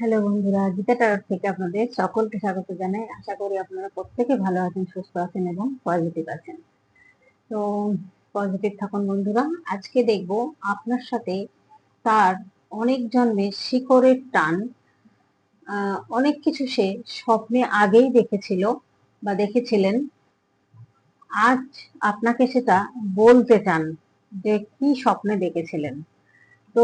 Hello বন্ধুরা, Gita tower থেকে আপনাদের সকলকে স্বাগত জানাই। আশা করি আপনারা প্রত্যেকে ভালো আছেন, সুস্থ আছেন এবং পজিটিভ আছেন। তো পজিটিভ থাকুন বন্ধুরা, আজকে দেখব আপনার সাথে তার অনেক জন্মের শিকড়ের টান। অনেক কিছু সে স্বপ্নে আগেই দেখেছিল বা দেখেছিলেন। আজ আপনাকে সেটা বলতে চান যে কি স্বপ্নে দেখেছিলেন? তো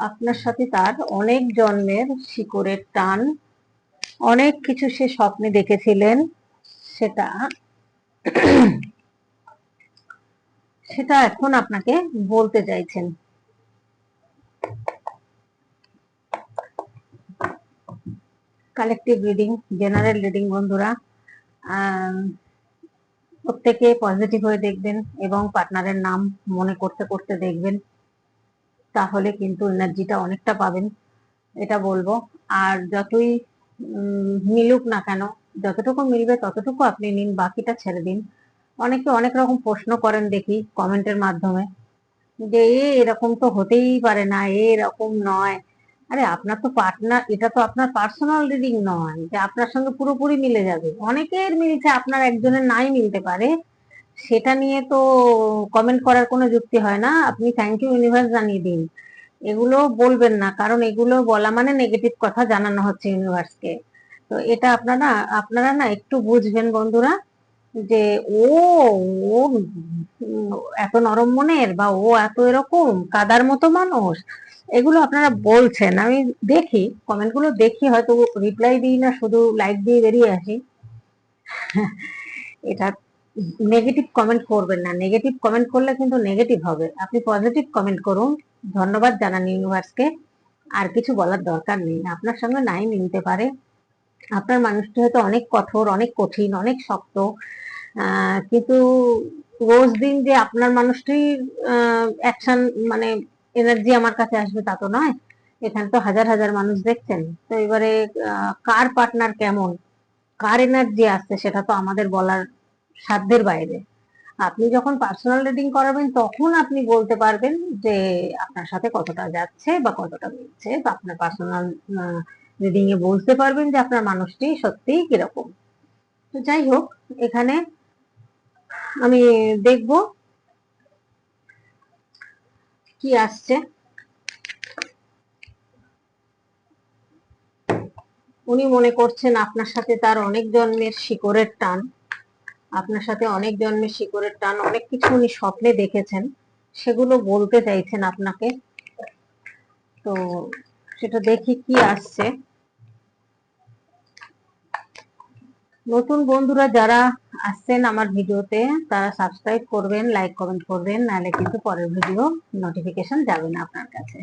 আপনার সাথে তার অনেক জন্মের শিকড়ের টান, অনেক কিছু সে স্বপ্নে দেখেছিলেন, সেটা সেটা এখন আপনাকে বলতে চাইছেন। কালেকটিভ রিডিং জেনারেল রিডিং বন্ধুরা প্রত্যেকে পজিটিভ হয়ে দেখবেন এবং পার্টনারের নাম মনে করতে করতে দেখবেন। তাহলে কিন্তু এনার্জিটা অনেকটা পাবেন, এটা বলব। আর যতই মিলুক না কেন, যতটুকু মিলবে ততটুকু আপনি নিন, বাকিটা ছেড়ে দিন। অনেকে অনেক রকম প্রশ্ন করেন দেখি কমেন্টের মাধ্যমে, যে, এ, এরকম তো হতেই পারে না, এ, এরকম নয়। আরে, আপনার তো পার্টনার এটা তো আপনার পার্সোনাল রিডিং নয়, যে আপনার সঙ্গে পুরোপুরি মিলে যাবে। অনেকের মিলছে, আপনার একজনের নাই মিলতে পারে সেটা নিয়ে তো কমেন্ট করার কোনো যুক্তি হয় না। আপনি থ্যাংক ইউ ইউনিভার্স জানিয়ে দিন। এগুলো বলবেন না, কারণ এগুলো বলা মানে নেগেটিভ কথা জানানো হচ্ছে ইউনিভার্সকে তো এটা আপনারা আপনারা না একটু বুঝবেন বন্ধুরা, যে ও ও এত নরম মনের বা ও এত এরকম কাদার মতো মানুষ, এগুলো আপনারা বলছেন। আমি দেখি কমেন্টগুলো দেখি, হয়তো রিপ্লাই দিই না, শুধু লাইক দিয়ে বেরিয়ে আসি। এটা নেগেটিভ কমেন্ট করবেন না। নেগেটিভ কমেন্ট করলে কিন্তু নেগেটিভ হবে। আপনি পজিটিভ কমেন্ট করুন। ধন্যবাদ জানান ইউনিভার্সকে আর কিছু বলার দরকার নেই। আপনার সঙ্গে নাই মিলতে পারে। আপনার মানুষটি হয়তো অনেক কঠোর, অনেক কঠিন, অনেক শক্ত। কিন্তু রোজ দিন যে আপনার মানুষটির অ্যাকশন মানে এনার্জি আমার কাছে আসবে তা তো নয়। এখানে তো হাজার হাজার মানুষ দেখছেন। তো এবারে কার পার্টনার কেমন? কার এনার্জি আসছে সেটা তো আমাদের বলার সাধ্যের বাইরে। আপনি যখন পার্সোনাল রিডিং করাবেন, তখন আপনি বলতে পারবেন যে আপনার সাথে কতটা যাচ্ছে বা কতটা মিলছে। বা আপনার পার্সোনাল রিডিং এ বলতে পারবেন যে আপনার মানুষটি সত্যিই কীরকম। তো যাই হোক, এখানে আমি দেখব কি আসছে। উনি মনে করছেন আপনার সাথে তার অনেক জন্মের শিকড়ের টান। আপনার সাথে অনেক জন্মের শিকড়ের টান, অনেক কিছু উনি স্বপ্নে দেখেছেন, সেগুলো বলতে চাইছেন আপনাকে। তো সেটা দেখি কি আসছে? নতুন বন্ধুরা যারা আসছেন আমার ভিডিওতে, তারা সাবস্ক্রাইব করবেন লাইক কমেন্ট করবেন, নাহলে কিন্তু পরের ভিডিও নোটিফিকেশন যাবে না আপনার কাছে।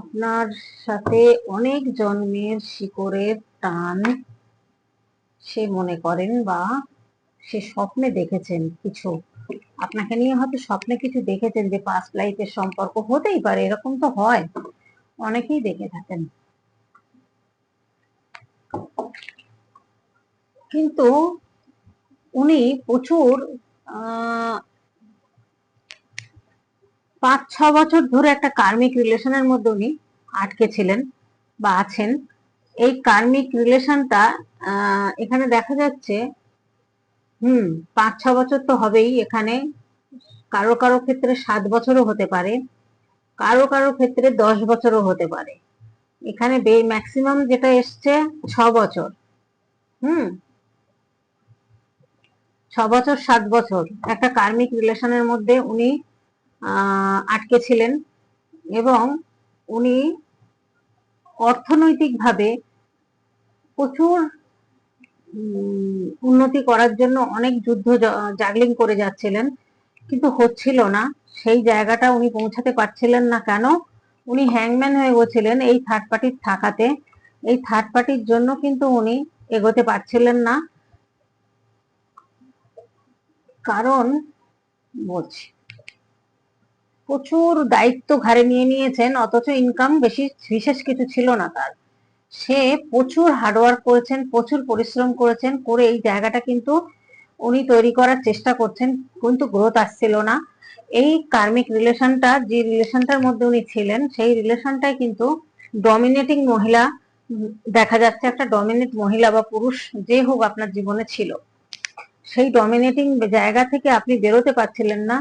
আপনার সাথে অনেক জন্মের শিকড়ের টান সে মনে করেন বা সে স্বপ্নে দেখেছেন কিছু। আপনাকে নিয়ে হয়তো স্বপ্নে কিছু দেখেছেন যে পাস্ট লাইফের সম্পর্ক হতেই পারে, এরকম তো হয়। অনেকেই দেখে থাকেন। কিন্তু উনি প্রচুর পাঁচ ছ বছর ধরে একটা কার্মিক রিলেশনের মধ্যে উনি আটকে ছিলেন বা আছেন। এই কার্মিক রিলেশনটা এখানে দেখা যাচ্ছে, হুম, পাঁচ, ছ বছর তো হবেই এখানে। কারও কারও ক্ষেত্রে সাত বছরও হতে পারে, কারও কারও ক্ষেত্রে দশ বছরও হতে পারে। এখানে বে ম্যাক্সিমাম যেটা এসছে, ছ বছর, হুম। ছ বছর, সাত বছর। একটা কার্মিক রিলেশনের মধ্যে উনি আটকে ছিলেন এবং উনি অর্থনৈতিকভাবে প্রচুর উন্নতি করার জন্য অনেক যুদ্ধ জাগলিং করে যাচ্ছিলেন। কিন্তু হচ্ছিল না। সেই জায়গাটা উনি পৌঁছাতে পারছিলেন না কেন? উনি হ্যাংম্যান হয়ে গেছিলেন এই থার্ড পার্টির থাকাতে। এই থার্ড পার্টির জন্য কিন্তু উনি এগোতে পারছিলেন না। কারণ, বলছি। প্রচুর দায়িত্ব ঘাড়ে নিয়ে নিয়েছেন, অথচ ইনকাম বেশি, বিশেষ কিছু ছিল না তার। সে প্রচুর হার্ডওয়ার্ক করেছেন, প্রচুর পরিশ্রম করেছেন, করে এই জায়গাটা কিন্তু উনি তৈরি করার চেষ্টা করছেন, কিন্তু গ্রোথ আসছিল না। এই কার্মিক রিলেশনটা যে রিলেশনটার মধ্যে উনি ছিলেন, সেই রিলেশনটাই কিন্তু ডমিনেটিং মহিলা, দেখা যাচ্ছে একটা ডমিনেট মহিলা বা পুরুষ যে হোক আপনার জীবনে ছিল। সেই ডমিনেটিং জায়গা থেকে আপনি বেরোতে পারছিলেন না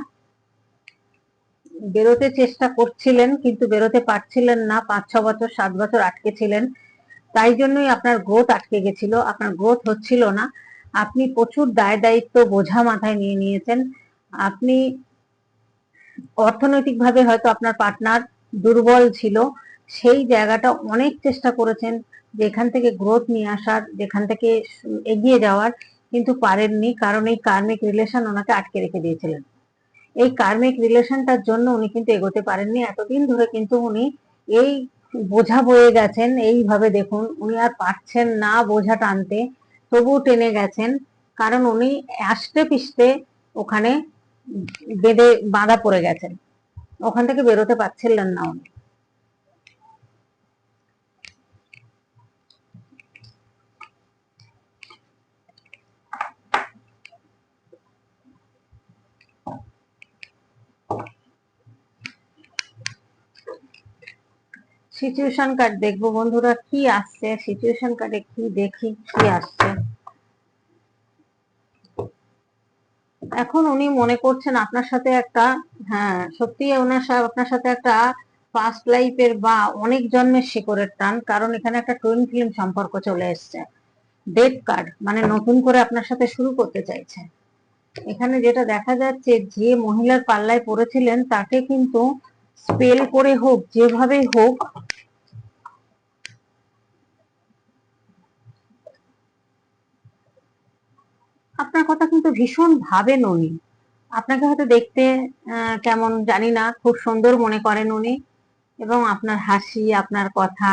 বেরোতে চেষ্টা করছিলেন, কিন্তু বেরোতে পারছিলেন না। পাঁচ, ছ বছর, সাত বছর আটকে ছিলেন। তাই জন্যই আপনার গ্রোথ আটকে গেছিল। আপনার গ্রোথ হচ্ছিল না। আপনি প্রচুর দায় দায়িত্ব বোঝা মাথায় নিয়ে নিয়েছেন। আপনি অর্থনৈতিকভাবে হয়তো আপনার পার্টনার দুর্বল ছিল। সেই জায়গাটা অনেক চেষ্টা করেছেন, যেখান থেকে গ্রোথ নিয়ে আসার, যেখান থেকে এগিয়ে যাওয়ার, কিন্তু পারেননি। কারণ এই কার্মিক রিলেশন ওনাকে আটকে রেখে দিয়েছিলেন। এই কার্মিক রিলেশনটার জন্য উনি কিন্তু এগোতে পারেননি। এতদিন ধরে কিন্তু উনি এই বোঝা বয়ে গেছেন, এইভাবে দেখুন, উনি আর পারছেন না বোঝা টানতে তবু টেনে গেছেন। কারণ উনি আসতে পিষ্টে ওখানে বেঁধে বাঁধা পড়ে গেছেন। ওখান থেকে বেরোতে পারছিলেন না উনি। সিচুয়েশন কার্ড দেখব বন্ধুরা, কি আসছে? সিচুয়েশন কার্ডে কি দেখি, কি আসছে? এখন উনি মনে করছেন আপনার সাথে একটা হ্যাঁ সত্যি ওনার আপনার সাথে একটা পাস্ট লাইফের বা অনেক জন্মের শিকড়ের টান, কারণ এখানে একটা টুইন ফিল্ম সম্পর্ক চলে এসছে। ডেট কার্ড মানে নতুন করে আপনার সাথে শুরু করতে চাইছে। এখানে যেটা দেখা যাচ্ছে, যে মহিলার পাল্লায় পড়েছিলেন, তাকে কিন্তু স্পেল করে হোক, যেভাবেই হোক আপনার কথা কিন্তু ভীষণ ভাবেন উনি। আপনাকে হয়তো দেখতে কেমন জানি না, খুব সুন্দর মনে করেন উনি। এবং আপনার হাসি, আপনার কথা,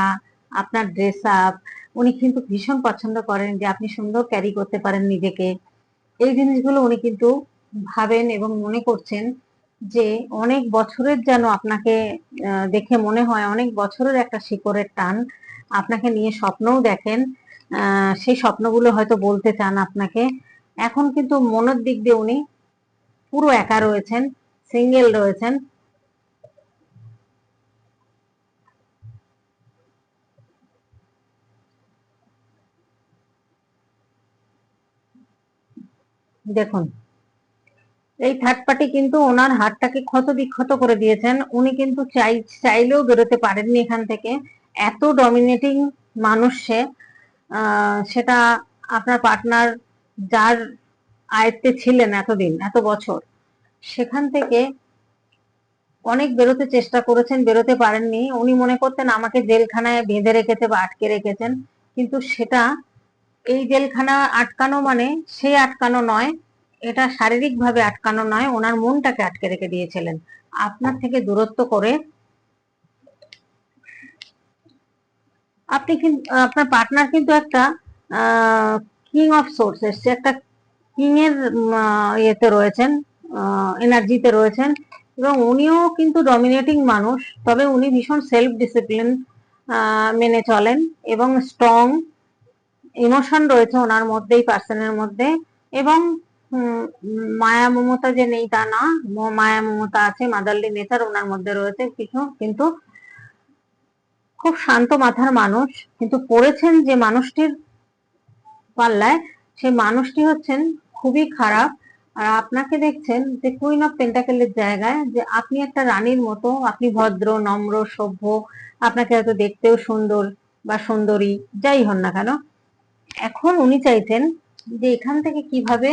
আপনার ড্রেস আপ উনি কিন্তু ভীষণ পছন্দ করেন যে আপনি সুন্দর ক্যারি করতে পারেন নিজেকে। এই জিনিসগুলো উনি কিন্তু ভাবেন এবং মনে করছেন যে অনেক বছরের যেন আপনাকে দেখে মনে হয়, অনেক বছরের একটা শিকড়ের টান আপনাকে নিয়ে স্বপ্নও দেখেন। সেই স্বপ্নগুলো হয়তো বলতে চান আপনাকে। এখন কিন্তু মনের দিক দিয়ে উনি পুরো একা রয়েছেন সিঙ্গেল রয়েছেন। দেখুন, এই থার্ড পার্টি কিন্তু ওনার হাতটাকে ক্ষত বিক্ষত করে দিয়েছেন। উনি কিন্তু চাই, চাইলেও বেরোতে পারেননি এখান থেকে। এত ডমিনেটিং মানুষ সে। সেটা আপনার পার্টনার যার আয়ত্তে ছিলেন এতদিন, এত বছর, সেখান থেকে অনেক বেরোতে চেষ্টা করেছেন, বেরোতে পারেননি। উনি মনে করতেন আমাকে জেলখানায় বেঁধে রেখেছে বা আটকে রেখেছেন। কিন্তু সেটা এই জেলখানা আটকানো মানে সেই আটকানো নয়, এটা শারীরিক ভাবে আটকানো নয়, ওনার মনটাকে আটকে রেখে দিয়েছিলেন। আপনার থেকে দূরত্ব করে আপনি কিন্তু আপনার পার্টনার কিন্তু একটা কিং অফ সোর্স এসছে একটা কিং এর ইয়েতে রয়েছেন এনার্জিতে রয়েছেন এবং উনিও কিন্তু ডমিনেটিং মানুষ, তবে উনি ভীষণ সেলফ ডিসিপ্লিন মেনে চলেন এবং স্ট্রং ইমোশন রয়েছে ওনার মধ্যেই পার্সনের মধ্যে এবং মায়া মমতা যে নেই তা না, মায়া মমতা আছে, মাদারলি নেচার ওনার মধ্যে রয়েছে কিছু কিন্তু খুব শান্ত মাথার মানুষ, কিন্তু পড়েছেন যে মানুষটির পাল্লায়, সেই মানুষটি হচ্ছেন খুবই খারাপ। আর আপনাকে দেখছেন যে কুইন অফ পেন্টাকেলের জায়গায় যে আপনি একটা রানীর মতো, আপনি ভদ্র, নম্র, সভ্য, আপনাকে হয়তো দেখতেও সুন্দর বা সুন্দরী, যাই হন না কেন। এখন উনি চাইছেন যে এখান থেকে কীভাবে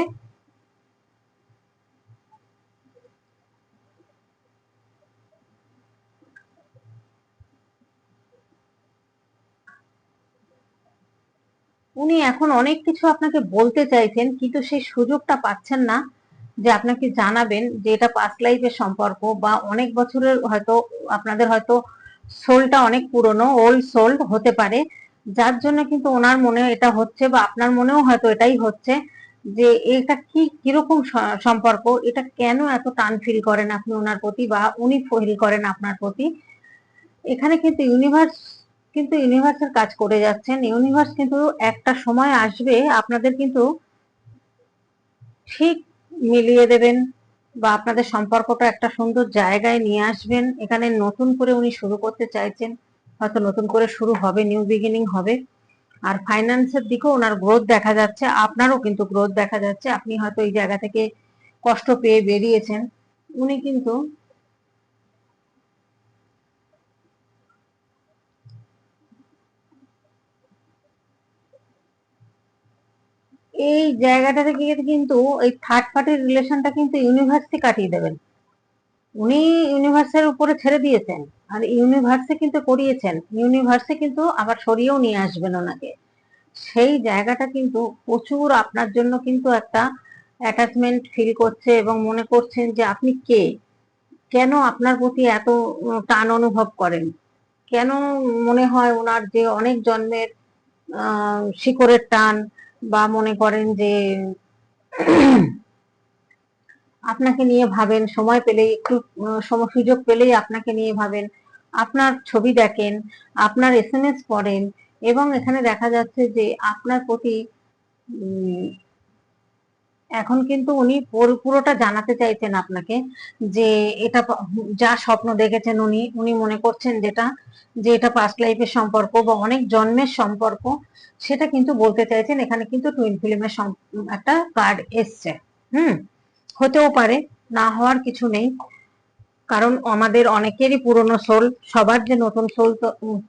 উনি এখন অনেক কিছু আপনাকে বলতে চাইছেন, কিন্তু সেই সুযোগটা পাচ্ছেন না যে আপনাকে জানাবেন যে এটা পাস্ট লাইফের সম্পর্ক বা অনেক বছরের হয়তো, আপনাদের হয়তো সোলটা অনেক পুরনো ওল্ড সোল্ড হতে পারে। যার জন্য কিন্তু ওনার মনে এটা হচ্ছে বা আপনার মনেও হয়তো এটাই হচ্ছে যে এটা কি, কীরকম সম্পর্ক, এটা কেন এত টান ফিল করেন আপনি ওনার প্রতি বা উনি ফিল করেন আপনার প্রতি। এখানে কিন্তু ইউনিভার্স কিন্তু ইউনিভার্সের কাজ করে যাচ্ছেন। ইউনিভার্স কিন্তু একটা সময় আসবে আপনাদের কিন্তু ঠিক মিলিয়ে দেবেন বা আপনাদের সম্পর্কটা একটা সুন্দর জায়গায় নিয়ে আসবেন। এখানে নতুন করে উনি শুরু করতে চাইছেন। হয়তো নতুন করে শুরু হবে নিউ বিগিনিং হবে। আর ফাইন্যান্সের দিকেও ওনার গ্রোথ দেখা যাচ্ছে। আপনারও কিন্তু গ্রোথ দেখা যাচ্ছে। আপনি হয়তো এই জায়গা থেকে কষ্ট পেয়ে বেরিয়েছেন। উনি কিন্তু এই জায়গাটা থেকে কিন্তু এই থার্ড পার্টির রিলেশনটা কিন্তু ইউনিভার্সিটি কাটিয়ে দেবেন। উনি ইউনিভার্সের উপরে ছেড়ে দিয়েছেন আর ইউনিভার্সে কিন্তু করিয়েছেন। ইউনিভার্সে কিন্তু আবার সরিয়েও নিয়ে আসবেন ওনাকে। সেই জায়গাটা কিন্তু প্রচুর আপনার জন্য কিন্তু একটা অ্যাটাচমেন্ট ফিল করছে এবং মনে করছেন যে আপনি কে? কেন আপনার প্রতি এত টান অনুভব করেন? কেন মনে হয় ওনার যে অনেক জন্মের শিকড়ের টান বা মনে করেন যে আপনাকে নিয়ে ভাবেন, সময় পেলেই একটু সুযোগ পেলেই আপনাকে নিয়ে ভাবেন, আপনার ছবি দেখেন, আপনার এস এম এস পড়েন এবং এখানে দেখা যাচ্ছে যে আপনার প্রতি এখন কিন্তু উনি পুরোটা জানাতে চাইছেন আপনাকে যে এটা যা স্বপ্ন দেখেছেন উনি উনি মনে করছেন যেটা, যে এটা পাস্ট লাইফের সম্পর্ক বা অনেক জন্মের সম্পর্ক, সেটা কিন্তু বলতে চাইছেন। এখানে কিন্তু টুইন ফিল্মের একটা কার্ড এসছে। হুম? হতেও পারে, না হওয়ার কিছু নেই। কারণ আমাদের অনেকেরই পুরনো সোল সবার যে নতুন সোল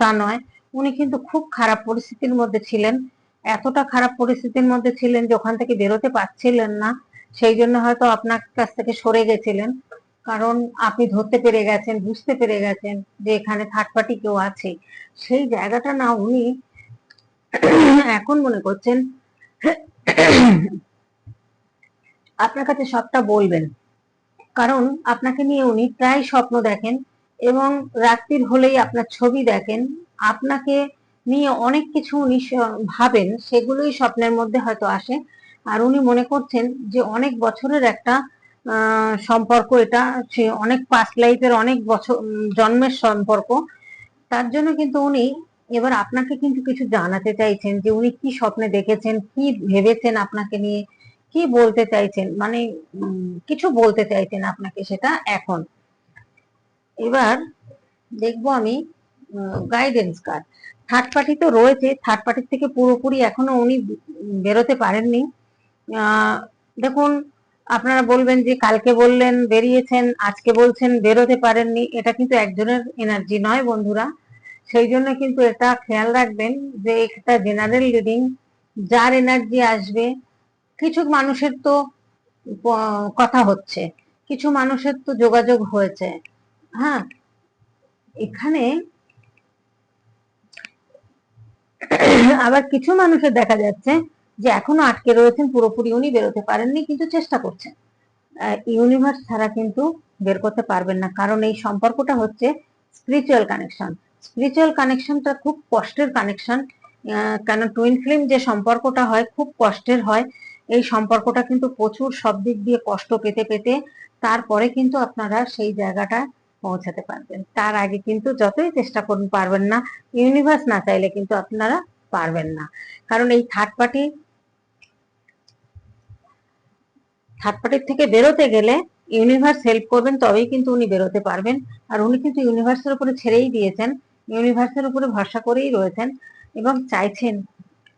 তা নয়। উনি কিন্তু খুব খারাপ পরিস্থিতির মধ্যে ছিলেন। এতটা খারাপ পরিস্থিতির মধ্যে ছিলেন যে ওখান থেকে বেরোতে পারছিলেন না, সেই জন্য হয়তো আপনার কাছ থেকে সরে গেছিলেন। কারণ আপনি ধরতে পেরে গেছেন, বুঝতে পেরে গেছেন যে এখানে থার্ড পার্টি কেউ আছে। সেই জায়গাটা না উনি এখন মনে করছেন, আপনার কাছে সবটা বলবেন। কারণ আপনাকে নিয়ে উনি প্রায় স্বপ্ন দেখেন এবং রাত্রির হলেই আপনার ছবি দেখেন। আপনাকে নিয়ে অনেক কিছু উনি ভাবেন, সেগুলোই স্বপ্নের মধ্যে হয়তো আসে। আর উনি মনে করছেন যে অনেক বছরের একটা সম্পর্ক, এটা অনেক পাস্ট লাইফের অনেক বছর জন্মের সম্পর্ক। তার জন্য কিন্তু উনি এবার আপনাকে কিন্তু কিছু জানাতে চাইছেন যে উনি কি স্বপ্নে দেখেছেন, কি ভেবেছেন আপনাকে নিয়ে, কি বলতে চাইছেন মানে কিছু বলতে চাইছেন আপনাকে সেটা এখন। এবার দেখব আমি গাইডেন্স কার্ড থার্ড পার্টি তো রয়েছে থার্ড পার্টির থেকে পুরোপুরি এখনও উনি বেরোতে পারেননি। দেখুন, আপনারা বলবেন যে কালকে বললেন, বেরিয়েছেন, আজকে বলছেন, বেরোতে পারেননি, এটা কিন্তু একজনের এনার্জি নয় বন্ধুরা। সেই জন্য কিন্তু এটা খেয়াল রাখবেন যে একটা জেনারেল রিডিং যার এনার্জি আসবে, কিছু মানুষের তো কথা হচ্ছে, কিছু মানুষের তো যোগাযোগ হয়েছে। হ্যাঁ এখানে আবার কিছু মানুষের দেখা যাচ্ছে যে এখনও আটকে রয়েছেন, পুরোপুরি উনি বেরোতে পারেননি, কিন্তু চেষ্টা করছেন। ইউনিভার্স ছাড়া কিন্তু বের করতে পারবেন না। কারণ এই সম্পর্কটা হচ্ছে স্পিরিচুয়াল কানেকশন স্পিরিচুয়াল কানেকশনটা খুব কষ্টের কানেকশন কেন টুইন ফিল্ম যে সম্পর্কটা হয় খুব কষ্টের হয়। এই সম্পর্কটা কিন্তু প্রচুর সব দিক দিয়ে কষ্ট পেতে পেতে, তারপরে কিন্তু আপনারা সেই জায়গাটা পৌঁছাতে পারবেন। তার আগে কিন্তু যতই চেষ্টা করুন, পারবেন না। ইউনিভার্স না চাইলে কিন্তু আপনারা পারবেন না। কারণ এই থার্ড পার্টি থার্ড পার্টির থেকে বেরোতে গেলে ইউনিভার্স হেল্প করবেন, তবেই কিন্তু উনি বেরোতে পারবেন। আর উনি কিন্তু ইউনিভার্সের উপরে ছেড়েই দিয়েছেন। ইউনিভার্সের উপরে ভরসা করেই রয়েছেন এবং চাইছেন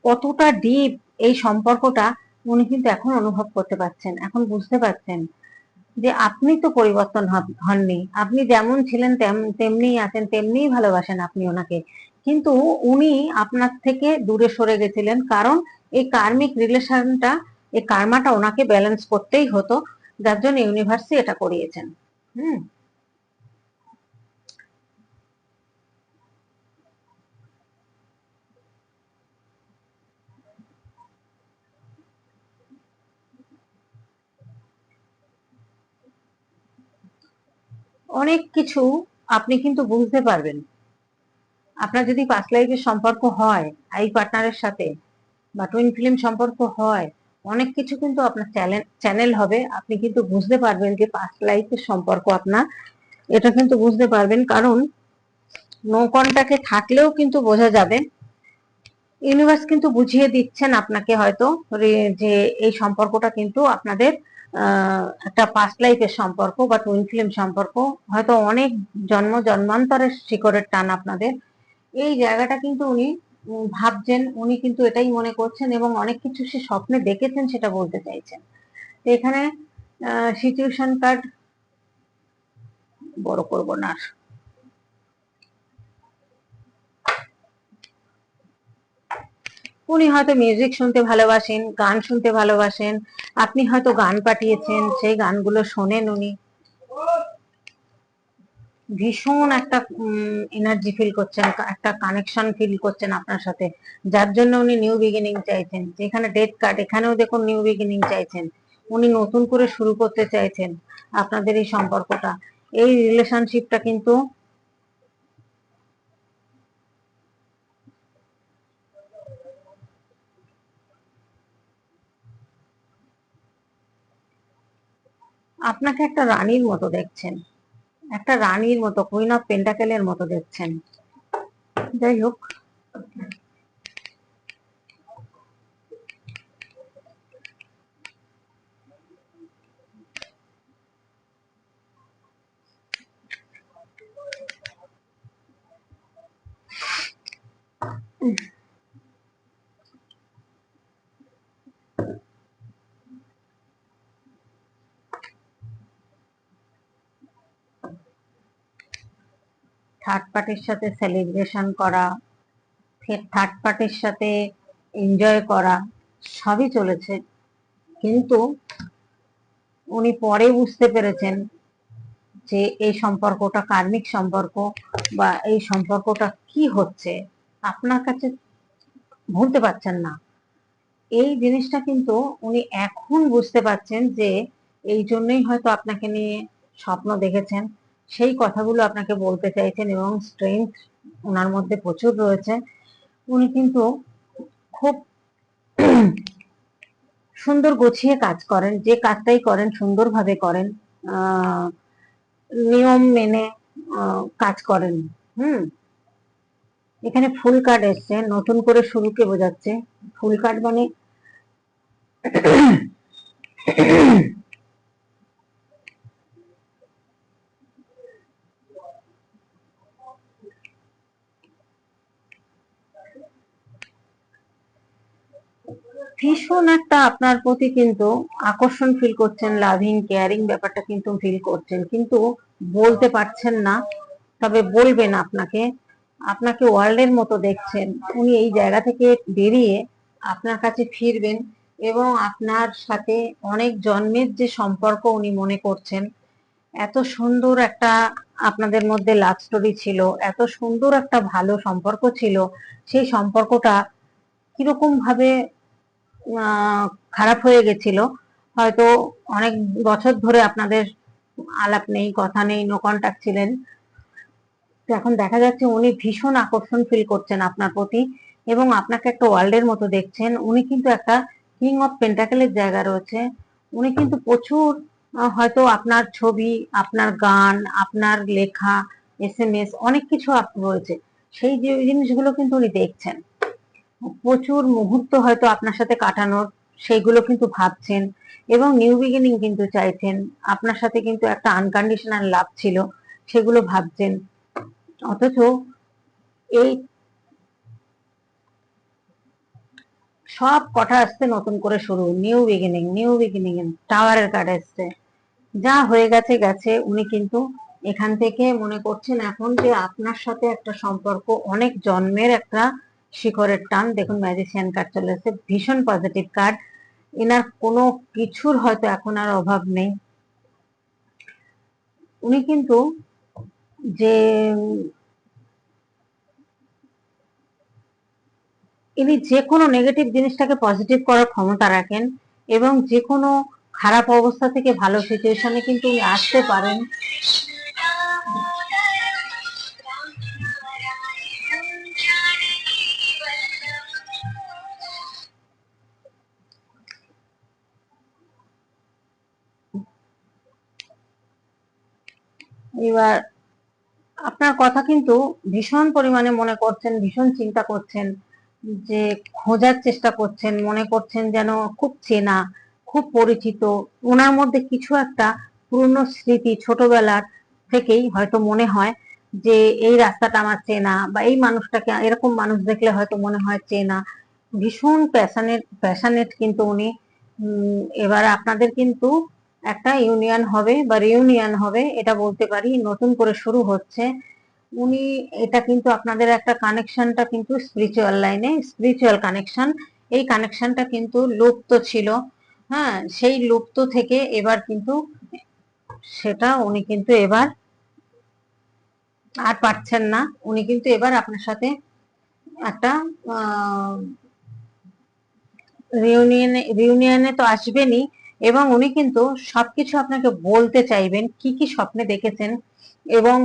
কতটা ডিপ এই সম্পর্কটা উনি কিন্তু এখন অনুভব করতে পারছেন, এখন বুঝতে পারছেন। যে আপনি তো পরিবর্তন হননি। আপনি যেমন ছিলেন তেমনি আছেন তেমনি ভালোবাসেন আপনি ওনাকে। কিন্তু উনি আপনার থেকে দূরে সরে গেছিলেন কারণ এই কার্মিক রিলেশনটা, এই কার্মাটা ওনাকে ব্যালেন্স করতেই হতো। যার জন্য ইউনিভার্সি এটা করিয়েছেন। হুম? অনেক কিছু আপনি কিন্তু বুঝতে পারবেন। আপনার যদি পাস্ট লাইফের সম্পর্ক হয় আই পার্টনারের সাথে বা টুইন ফিল্ম সম্পর্ক হয়, অনেক কিছু কিন্তু আপনার চ্যানেল হবে। আপনি কিন্তু বুঝতে পারবেন যে পাস্ট লাইফের সম্পর্ক আপনার। এটা কিন্তু বুঝতে পারবেন, কারণ নো কন্টাক্টে থাকলেও কিন্তু বোঝা যাবে। ইউনিভার্স কিন্তু বুঝিয়ে দিচ্ছেন আপনাকে হয়তো যে এই সম্পর্কটা কিন্তু আপনাদের একটা পাস্ট লাইফের সম্পর্ক বা টুইন ফিল্ম সম্পর্ক, হয়তো অনেক জন্ম জন্মান্তরের শিকড়ের টান আপনাদের। এই জায়গাটা কিন্তু উনি ভাবছেন, উনি কিন্তু এটাই মনে করছেন এবং অনেক কিছু সে স্বপ্নে দেখেছেন সেটা বলতে চাইছেন। এখানে সিচুয়েশন কার্ড বড় করব না। উনি হয়তো মিউজিক শুনতে ভালোবাসেন, গান শুনতে ভালোবাসেন। আপনি হয়তো গান পাঠিয়েছেন, সেই গানগুলো শোনেন উনি। ভীষণ একটা এনার্জি ফিল করছেন, একটা কানেকশন ফিল করছেন আপনার সাথে। যার জন্য উনি নিউ বিগিনিং চাইছেন। যেখানে ডেট কার্ড এখানেও দেখুন নিউ বিগিনিং চাইছেন। উনি নতুন করে শুরু করতে চাইছেন আপনাদের এই সম্পর্কটা। এই রিলেশনশিপটা কিন্তু আপনাকে একটা রানীর মতো দেখছেন। একটা রানীর মতো কুইন অফ পেন্টাকেলের মতো দেখছেন। যাই হোক থার্ড পার্টির সাথে সেলিব্রেশন করা থার্ড পার্টির সাথে এনজয় করা, সবই চলেছে। কিন্তু উনি পরে বুঝতে পেরেছেন যে এই সম্পর্কটা কার্মিক সম্পর্ক বা এই সম্পর্কটা কি হচ্ছে, আপনার কাছে ভুলতে পারছেন না। এই জিনিসটা কিন্তু উনি এখন বুঝতে পারছেন যে এই জন্যই হয়তো আপনাকে নিয়ে স্বপ্ন দেখেছেন। সেই কথাগুলো আপনাকে বলতে চাইছেন এবং স্ট্রেংথ ওনার মধ্যে প্রচুর রয়েছে। উনি কিন্তু খুব সুন্দর গোছিয়ে কাজ করেন, যে কাজটাই করেন সুন্দরভাবে করেন নিয়ম মেনে কাজ করেন। হুম? এখানে ফুল কার্ড এসছে, নতুন করে শুরুকে বোঝাচ্ছে। ফুল কার্ড মানে ভীষণ একটা আপনার প্রতি কিন্তু আকর্ষণ ফিল করছেন লাভিং কেয়ারিং ব্যাপারটা কিন্তু ফিল করছেন। কিন্তু বলতে পারছেন না, তবে বলবেন আপনাকে আপনাকে ওয়ার্ল্ডের মতো দেখছেন। উনি এই জায়গা থেকে বেরিয়ে আপনার কাছে ফিরবেন এবং আপনার সাথে অনেক জন্মের যে সম্পর্ক উনি মনে করছেন, এত সুন্দর একটা আপনাদের মধ্যে লাভ স্টোরি ছিল, এত সুন্দর একটা ভালো সম্পর্ক ছিল, সেই সম্পর্কটা কীরকম ভাবে খারাপ হয়ে গেছিল। হয়তো অনেক বছর ধরে আপনাদের আলাপ নেই, কথা নেই নো কন্টাক্ট ছিলেন। তো এখন দেখা যাচ্ছে উনি ভীষণ আকর্ষণ ফিল করছেন আপনার প্রতি এবং আপনাকে একটা ওয়ার্ল্ডের মতো দেখছেন। উনি কিন্তু একটা কিং অফ পেন্টাকেলের জায়গা রয়েছে। উনি কিন্তু প্রচুর হয়তো আপনার ছবি, আপনার গান, আপনার লেখা এস এম এস অনেক কিছু রয়েছে। সেই জিনিসগুলো কিন্তু উনি দেখছেন। প্রচুর মুহূর্ত হয়তো আপনার সাথে কাটানোর সেইগুলো কিন্তু ভাবছেন এবং নিউ বিগিনিং কিন্তু চাইছেন। আপনার সাথে কিন্তু একটা আনকন্ডিশনাল লাভ ছিল, সেগুলো ভাবছেন। অথচ এই সব কটা আসছে নতুন করে শুরু নিউ বিগিনিং নিউ বিগিনিং টাওয়ারের কার্ড আসছে যা হয়ে গেছে গেছে। উনি কিন্তু এখান থেকে মনে করছেন এখন যে আপনার সাথে একটা সম্পর্ক, অনেক জন্মের একটা শিখরের টান। দেখুন ম্যাজিশিয়ান কার্ড চলে এসেছে, ভীষণ পজিটিভ কার্ড এনার কোনো কিছুর হয়তো এখন আর অভাব নেই। উনি কিন্তু যে ইনি যে কোনো নেগেটিভ জিনিসটাকে পজিটিভ করার ক্ষমতা রাখেন এবং যে কোনো খারাপ অবস্থা থেকে ভালো সিচুয়েশনে কিন্তু আসতে পারেন। এবার আপনার কথা কিন্তু ভীষণ পরিমাণে মনে করছেন, ভীষণ চিন্তা করছেন যে খোঁজার চেষ্টা করছেন, মনে করছেন যেন খুব চেনা, খুব পরিচিত। ওনার মধ্যে কিছু একটা পুরনো স্মৃতি ছোটবেলার থেকেই হয়তো মনে হয় যে এই রাস্তাটা আমার চেনা বা এই মানুষটাকে, এরকম মানুষ দেখলে হয়তো মনে হয় চেনা। ভীষণ প্যাশানেট প্যাশানেট কিন্তু উনি। এবার আপনাদের কিন্তু একটা ইউনিয়ন হবে বা রিউনিয়ন হবে, এটা বলতে পারি, নতুন করে শুরু হচ্ছে। উনি, এটা কিন্তু আপনাদের একটা কানেকশনটা কিন্তু স্পিরিচুয়াল লাইনে স্পিরিচুয়াল কানেকশন এই কানেকশনটা কিন্তু লুপ্ত ছিল। হ্যাঁ সেই লুপ্ত থেকে এবার কিন্তু সেটা উনি কিন্তু এবার আর পারছেন না। উনি কিন্তু এবার আপনার সাথে একটা রিউনিয়নে রিউনিয়নে তো আসবেনই এবং উনি কিন্তু সবকিছু আপনাকে বলতে চাইবেন, কি কি স্বপ্নে দেখেছেন এবং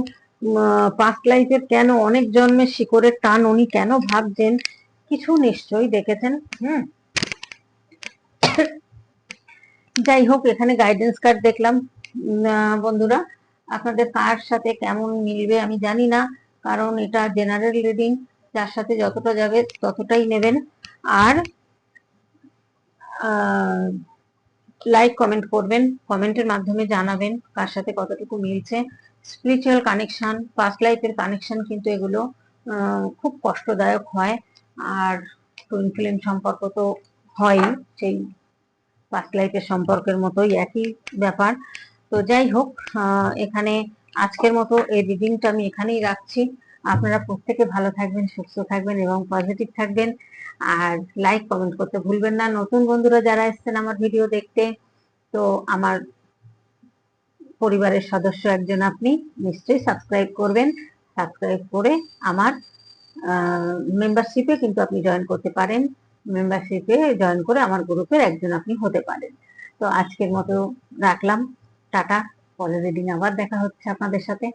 পাস্ট লাইফের কেন অনেক জন্মের শিকড়ের টান উনি কেন ভাবছেন, কিছু নিশ্চয়ই দেখেছেন, হুম? যাই হোক, এখানে গাইডেন্স কার্ড দেখলাম বন্ধুরা। আপনাদের কার সাথে কেমন মিলবে আমি জানি না, কারণ এটা জেনারেল রিডিং যার সাথে যতটা যাবে ততটাই নেবেন। আর লাইক কমেন্ট করবেন কমেন্টের মাধ্যমে জানাবেন কার সাথে কতটুকু মিলছে। স্পিরিচুয়াল কানেকশন পাস্ট লাইফের কানেকশন কিন্তু এগুলো খুব কষ্টদায়ক হয়। আর টুইন ফিল্ম সম্পর্ক তো হয় সেই পাস্ট লাইফের সম্পর্কের মতোই একই ব্যাপার। তো যাই হোক এখানে আজকের মতো এই রিডিংটা আমি এখানেই রাখছি। আপনারা প্রত্যেকে ভালো থাকবেন, সুস্থ থাকবেন এবং পজিটিভ থাকবেন। আর লাইক কমেন্ট করতে ভুলবেন না। নতুন বন্ধুরা যারা এসেছেন আমার ভিডিও দেখতে, তো আমার পরিবারের সদস্য একজন আপনি, নিশ্চয়ই সাবস্ক্রাইব করবেন। সাবস্ক্রাইব করে আমার মেম্বারশিপে কিন্তু আপনি জয়েন করতে পারেন। মেম্বারশিপে জয়েন করে আমার গ্রুপের একজন আপনি হতে পারেন। তো আজকের মতো রাখলাম। টাটা। পরের রিডিং আবার দেখা হচ্ছে আপনাদের সাথে।